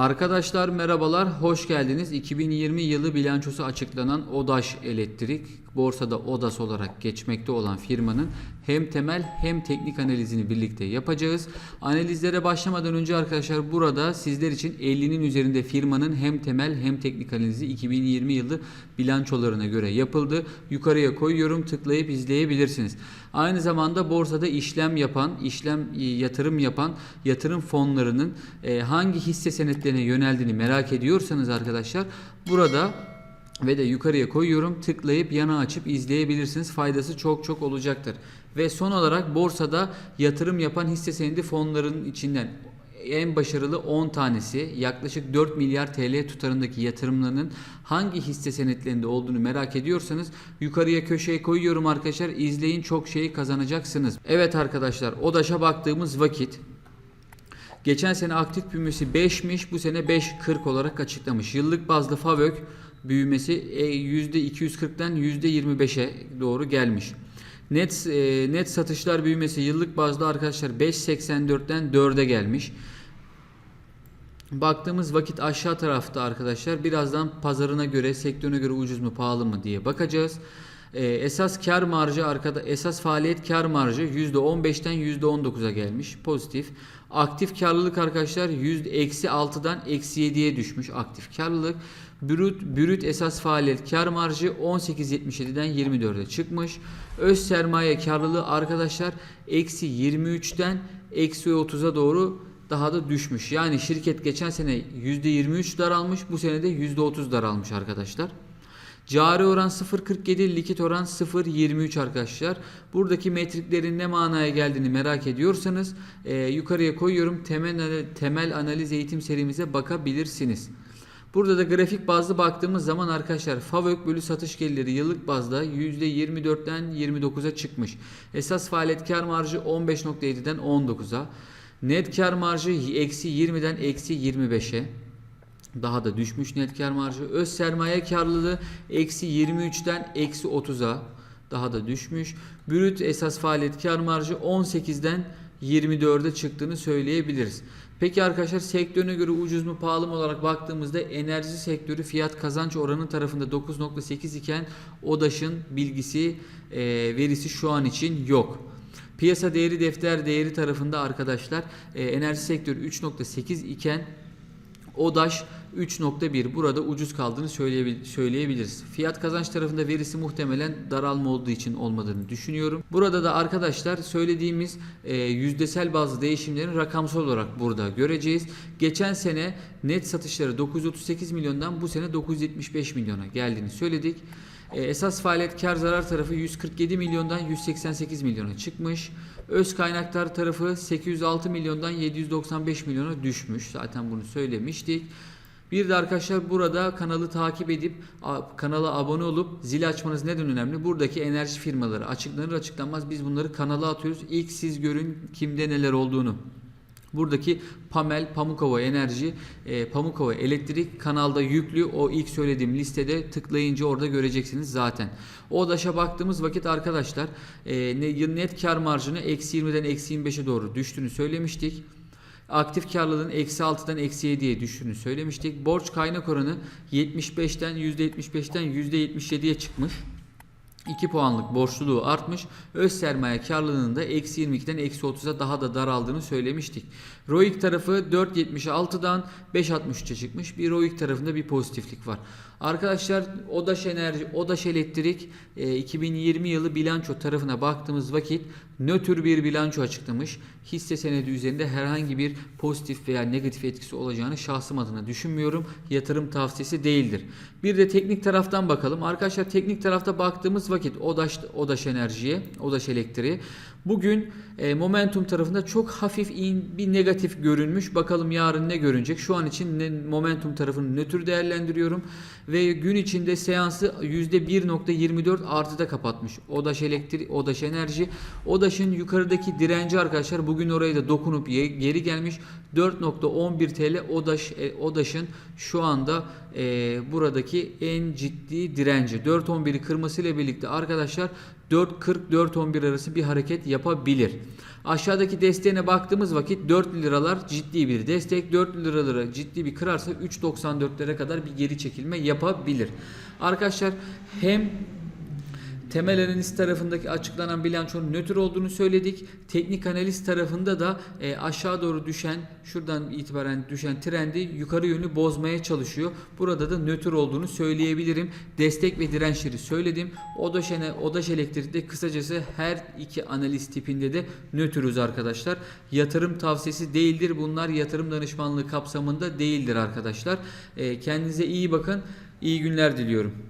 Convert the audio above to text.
Arkadaşlar merhabalar, hoş geldiniz. 2020 yılı bilançosu açıklanan ODAŞ Elektrik, borsada ODAS olarak geçmekte olan firmanın hem temel hem teknik analizini birlikte yapacağız. Analizlere başlamadan önce arkadaşlar burada sizler için 50'nin üzerinde firmanın hem temel hem teknik analizi 2020 yılı bilançolarına göre yapıldı. Yukarıya koyuyorum, tıklayıp izleyebilirsiniz. Aynı zamanda borsada işlem yapan, işlem e, yatırım yapan yatırım fonlarının e, hangi hisse senetlerine yöneldiğini merak ediyorsanız arkadaşlar burada ve de yukarıya koyuyorum. Tıklayıp yana açıp izleyebilirsiniz. Faydası çok çok olacaktır. Ve son olarak borsada yatırım yapan hisse senedi fonlarının içinden en başarılı 10 tanesi yaklaşık 4 milyar TL tutarındaki yatırımlarının hangi hisse senetlerinde olduğunu merak ediyorsanız yukarıya köşeye koyuyorum arkadaşlar. İzleyin çok şey kazanacaksınız. Evet arkadaşlar ODAŞ'a baktığımız vakit Geçen sene aktif büyümesi 5'miş, bu sene 5.40 olarak açıklamış. Yıllık bazda FAVÖK büyümesi e, %240'dan %25'e doğru gelmiş. Net e, net satışlar büyümesi yıllık bazda arkadaşlar 5.84'ten 4'e gelmiş. Baktığımız vakit aşağı tarafta arkadaşlar birazdan pazarına göre, sektörüne göre ucuz mu pahalı mı diye bakacağız. Ee, esas kar marjı arkada esas faaliyet kar marjı %15'ten %19'a gelmiş pozitif. Aktif karlılık arkadaşlar yüzde eksi 6'dan eksi 7'ye düşmüş aktif karlılık. Brüt, brüt esas faaliyet kar marjı 18.77'den 24'e çıkmış. Öz sermaye karlılığı arkadaşlar eksi 23'ten eksi 30'a doğru daha da düşmüş. Yani şirket geçen sene %23 daralmış, bu sene de %30 daralmış arkadaşlar. Cari oran 0.47, likit oran 0.23 arkadaşlar. Buradaki metriklerin ne manaya geldiğini merak ediyorsanız e, yukarıya koyuyorum. Temel, temel analiz eğitim serimize bakabilirsiniz. Burada da grafik bazlı baktığımız zaman arkadaşlar FAVÖK bölü satış gelirleri yıllık bazda %24'ten 29'a çıkmış. Esas faaliyet kar marjı 15.7'den 19'a. Net kar marjı eksi 20'den eksi 25'e daha da düşmüş net kar marjı. Öz sermaye karlılığı eksi 23'ten eksi 30'a daha da düşmüş. Brüt esas faaliyet kar marjı 18'den 24'e çıktığını söyleyebiliriz. Peki arkadaşlar sektörüne göre ucuz mu pahalı mı olarak baktığımızda enerji sektörü fiyat kazanç oranı tarafında 9.8 iken ODAŞ'ın bilgisi e, verisi şu an için yok. Piyasa değeri defter değeri tarafında arkadaşlar e, enerji sektörü 3.8 iken ODAŞ 3.1 burada ucuz kaldığını söyleyebil- söyleyebiliriz. Fiyat kazanç tarafında verisi muhtemelen daralma olduğu için olmadığını düşünüyorum. Burada da arkadaşlar söylediğimiz e, yüzdesel bazı değişimlerin rakamsal olarak burada göreceğiz. Geçen sene net satışları 938 milyondan bu sene 975 milyona geldiğini söyledik. E, esas faaliyet kar zarar tarafı 147 milyondan 188 milyona çıkmış. Öz kaynaklar tarafı 806 milyondan 795 milyona düşmüş. Zaten bunu söylemiştik. Bir de arkadaşlar burada kanalı takip edip kanala abone olup zil açmanız neden önemli? Buradaki enerji firmaları açıklanır açıklanmaz biz bunları kanala atıyoruz. İlk siz görün kimde neler olduğunu. Buradaki Pamel, Pamukova Enerji, e, Pamukova Elektrik kanalda yüklü. O ilk söylediğim listede tıklayınca orada göreceksiniz zaten. ODAŞ'a baktığımız vakit arkadaşlar e, ne- net kar marjını eksi 20'den eksi 25'e doğru düştüğünü söylemiştik. Aktif karlılığın eksi 6'dan eksi 7'ye düştüğünü söylemiştik. Borç kaynak oranı 75'ten %75'ten %77'ye çıkmış. 2 puanlık borçluluğu artmış. Öz sermaye karlılığının da eksi 22'den eksi 30'a daha da daraldığını söylemiştik. ROIC tarafı 4.76'dan 5.63'e çıkmış. Bir ROIC tarafında bir pozitiflik var. Arkadaşlar ODAŞ Enerji, ODAŞ Elektrik e, 2020 yılı bilanço tarafına baktığımız vakit nötr bir bilanço açıklamış. Hisse senedi üzerinde herhangi bir pozitif veya negatif etkisi olacağını şahsım adına düşünmüyorum. Yatırım tavsiyesi değildir. Bir de teknik taraftan bakalım. Arkadaşlar teknik tarafta baktığımız vakit ODAŞ, ODAŞ Enerji'ye, ODAŞ Elektriğe bugün e, momentum tarafında çok hafif bir negatif görünmüş. Bakalım yarın ne görünecek. Şu an için momentum tarafını nötr değerlendiriyorum ve gün içinde seansı %1.24 artıda kapatmış. ODAŞ Elektrik, ODAŞ Enerji. ODAŞ'ın yukarıdaki direnci arkadaşlar bugün oraya da dokunup geri gelmiş. 4.11 TL ODAŞ e, ODAŞ'ın şu anda e, buradaki en ciddi direnci. 4.11'i kırmasıyla birlikte arkadaşlar 4.40-4.11 arası bir hareket yapabilir. Aşağıdaki desteğine baktığımız vakit 4 liralar ciddi bir destek. 4 liraları ciddi bir kırarsa 3.94'lere kadar bir geri çekilme yapabilir. Arkadaşlar hem Temel analiz tarafındaki açıklanan bilançonun nötr olduğunu söyledik. Teknik analiz tarafında da e, aşağı doğru düşen, şuradan itibaren düşen trendi yukarı yönlü bozmaya çalışıyor. Burada da nötr olduğunu söyleyebilirim. Destek ve dirençleri söyledim. Odaş, ene- Odaş Elektrik'te kısacası her iki analiz tipinde de nötrüz arkadaşlar. Yatırım tavsiyesi değildir. Bunlar yatırım danışmanlığı kapsamında değildir arkadaşlar. E, kendinize iyi bakın. İyi günler diliyorum.